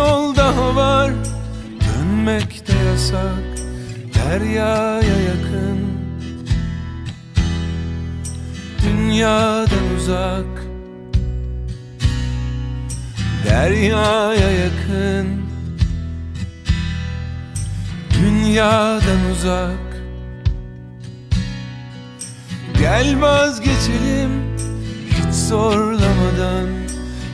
yol daha var. Dönmek de yasak Deryaya yakın. Dünyadan uzak Deryaya yakın. Dünyadan uzak. Gel vazgeçelim hiç zorlamadan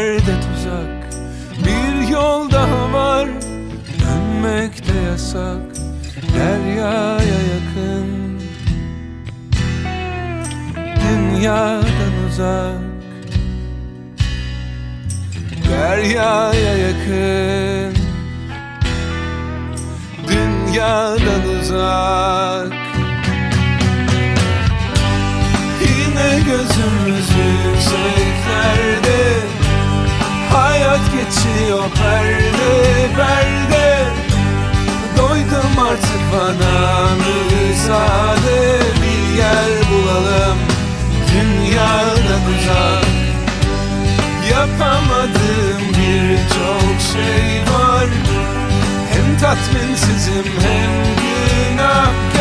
yerde tuzak. Bir yol daha var dönmek de yasak. Deryaya yakın. Dünyadan uzak. Deryaya yakın. Dünyadan uzak geçiyor perde perde Doydum artık bana müsaade Bir yer bulalım dünyadan uzak. Yapamadığım birçok şey var. Hem tatminsizim hem günah.